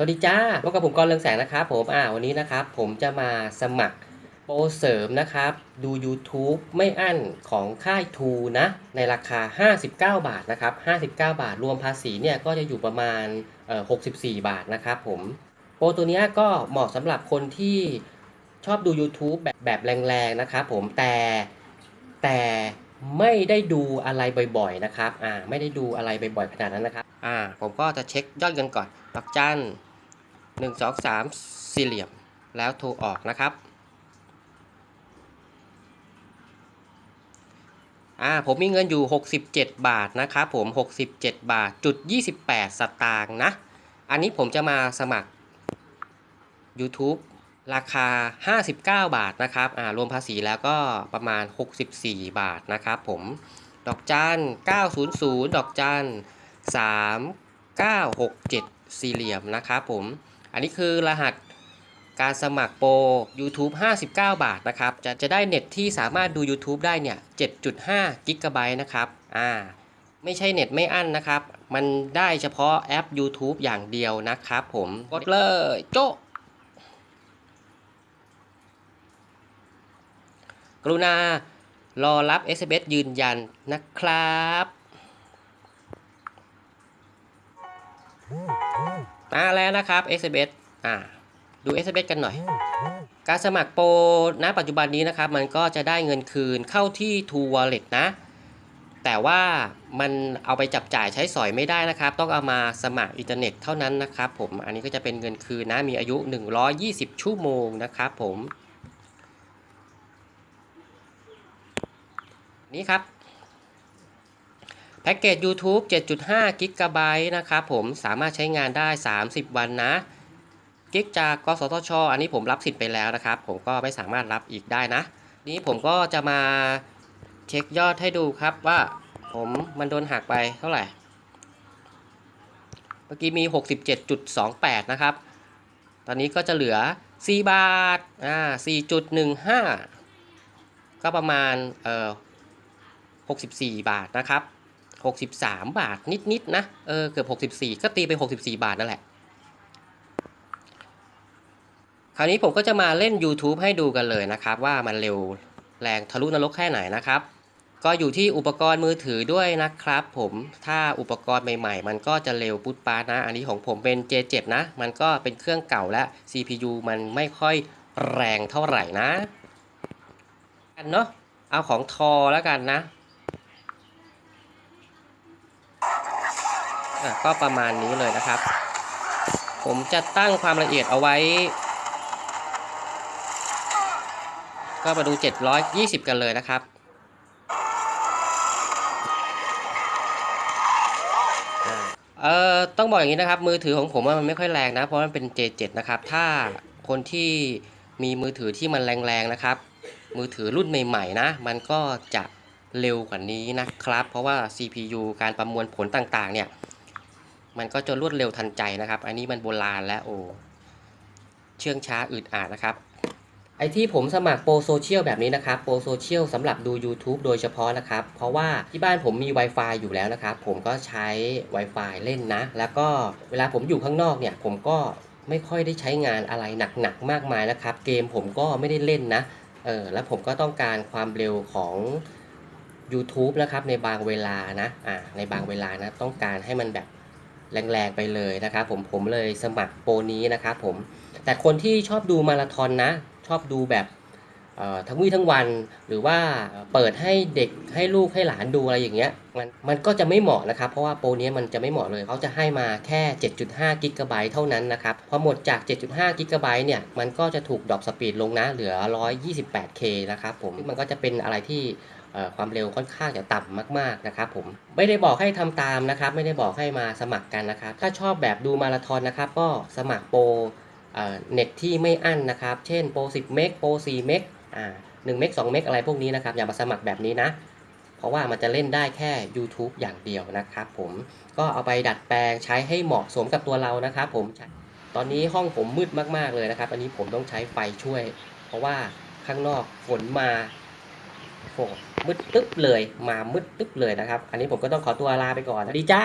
สวัสดีจ้าพบกับผมกรณ์เรืองแสงนะครับผม อ่า วันนี้นะครับ ผมจะมาสมัครโปรเสริมนะครับ ดู YouTube ไม่อั้นของค่ายทูนะ ในราคา 59 บาทนะครับ 59 บาท รวมภาษีเนี่ยก็จะอยู่ประมาณเอ่อ64 บาทนะครับผม โปรตัวนี้ก็เหมาะสำหรับคนที่ชอบดู YouTube แบบแบบแรงๆนะครับผม แต่แต่ไม่ได้ดูอะไรบ่อยๆนะครับ อ่า ไม่ได้ดูอะไรบ่อยๆขนาดนั้นนะครับ อ่า ผมก็จะเช็คยอดเงินก่อนดอกจัน หนึ่งสองสามสี่เหลี่ยม แล้วโทรออกนะครับ อ่า ผมมีเงินอยู่ 67 บาทนะครับผม 67 บาทจุด28 สตางค์นะ อันนี้ผมจะมาสมัคร YouTube ราคา 59 บาทนะครับ อ่า รวมภาษีแล้วก็ประมาณ 64 บาทนะครับผม ดอกจัน 900 ดอกจัน 3967 สี่เหลี่ยมนะครับผม อันนี้คือรหัสการสมัครโปร YouTube 59 บาทนะครับ จะจะได้เน็ตที่สามารถดู YouTube ได้เนี่ย 7.5 กิกะไบต์นะครับ อ่า ไม่ใช่เน็ตไม่อั้นนะครับ มันได้เฉพาะแอป YouTube อย่างเดียวนะครับผม กดเลย โจะกรุณารอรับ SMS ยืนยันนะครับ มาแล้วนะครับ SMS อ่าดู SMS กันหน่อย การสมัครโปรณปัจจุบันนี้นะครับ มันก็จะได้เงินคืนเข้าที่ True Wallet นะ แต่ว่ามันเอาไปจับจ่ายใช้สอยไม่ได้นะครับ ต้องเอามาสมัครอินเทอร์เน็ตเท่านั้นนะครับผมอันนี้ก็จะเป็นเงินคืนนะมีอายุ 120 ชั่วโมงนะครับผม นี่ครับ แพ็กเกจ YouTube 7.5 g b นะครับผมสามารถใช้งานได้ 30 วันนะกิกจากกสทช อันนี้ผมรับสิทธิ์ไปแล้วนะครับ ผมก็ไม่สามารถรับอีกได้นะ นี้ผมก็จะมาเช็คยอดให้ดูครับว่าผมมันโดนหักไปเท่าไหร่ เมื่อกี้มี 67.28 นะครับ ตอนนี้ก็จะเหลือ 4 บาท อ่า 4.15 ก็ประมาณเอ่อ64 บาทนะครับ 63 บาทนิดๆนะ เออ เกือบ 64 ก็ตีไป 64 บาทนั่นแหละ คราวนี้ผมก็จะมาเล่น YouTube ให้ดูกันเลยนะครับ ว่ามันเร็วแรงทะลุนรกแค่ไหนนะครับ ก็อยู่ที่อุปกรณ์มือถือด้วยนะครับ ผมถ้าอุปกรณ์ใหม่ๆ มันก็จะเร็วปุ๊ดปานะ อันนี้ของผมเป็น J7 นะ มันก็เป็นเครื่องเก่าและ CPU มันไม่ค่อยแรงเท่าไหร่นะ กันเนาะเอาของทอแล้วกันนะอะ ก็ประมาณนี้เลยนะครับ ผมจะตั้งความละเอียดเอาไว้ ก็มาดู 720 กันเลยนะครับเอ่อต้องบอกอย่างนี้นะครับมือถือของผมว่ามันไม่ค่อยแรงนะ เพราะมันเป็น J7 นะครับ ถ้าคนที่มีมือถือที่มันแรงๆนะครับ มือถือรุ่นใหม่ๆนะ มันก็จะเร็วกว่านี้นะครับ เพราะว่า CPU การประมวลผลต่างๆเนี่ย มันก็จะรวดเร็วทันใจนะครับ อันนี้มันโบราณแล้วโอ้เชื่องช้าอึดอาดนะครับ ไอที่ผมสมัครโปรโซเชียลแบบนี้นะครับ โปรโซเชียลสำหรับดู YouTube โดยเฉพาะนะครับ เพราะว่าที่บ้านผมมี Wi-Fi อยู่แล้วนะครับ ผมก็ใช้ Wi-Fi เล่นนะ แล้วก็เวลาผมอยู่ข้างนอกเนี่ย ผมก็ไม่ค่อยได้ใช้งานอะไรหนักๆมากมายนะครับ เกมผมก็ไม่ได้เล่นนะเออแล้วผมก็ต้องการความเร็วของ YouTube นะครับในบางเวลานะอ่าในบางเวลานะ ต้องการให้มันแบบ แรงๆไปเลยนะครับผมผมเลยสมัครโปรนี้นะครับผมแต่คนที่ชอบดูมาราธอนนะ ชอบดูแบบทั้งวี่ทั้งวันหรือว่าเปิดให้เด็กให้ลูกให้หลานดูอะไรอย่างเงี้ยมันมันก็จะไม่เหมาะนะครับ เพราะว่าโปรนี้มันจะไม่เหมาะเลยเขาจะให้มาแค่ 7.5กิกะไบต์เท่านั้นนะครับพอหมดจาก 7.5กิกะไบต์เนี่ยมันก็จะถูกดรอปสปีดลงนะเหลือ 128K นะครับผมมันก็จะเป็นอะไรที่ ความเร็วค่อนข้างจะต่ำมากๆนะครับผมไม่ได้บอกให้ทำตามนะครับ ไม่ได้บอกให้มาสมัครกันนะครับ ถ้าชอบแบบดูมาราธอนนะครับ ก็สมัครโปรเอ่อเน็ตที่ไม่อั้นนะครับ เช่นโปร10 เมกโปร4เมกอ่า1เมก2เมกอะไรพวกนี้นะครับ อย่ามาสมัครแบบนี้นะ เพราะว่ามันจะเล่นได้แค่ YouTube อย่างเดียวนะครับผมก็เอาไปดัดแปลงใช้ให้เหมาะสมกับตัวเรานะครับผมตอนนี้ห้องผมมืดมากๆเลยนะครับ อันนี้ผมต้องใช้ไฟช่วย เพราะว่าข้างนอกฝนมา โอ้มืดตึ๊บเลยมามืดตึ๊บเลยนะครับ อันนี้ผมก็ต้องขอตัวลาไปก่อนนะดีจ้า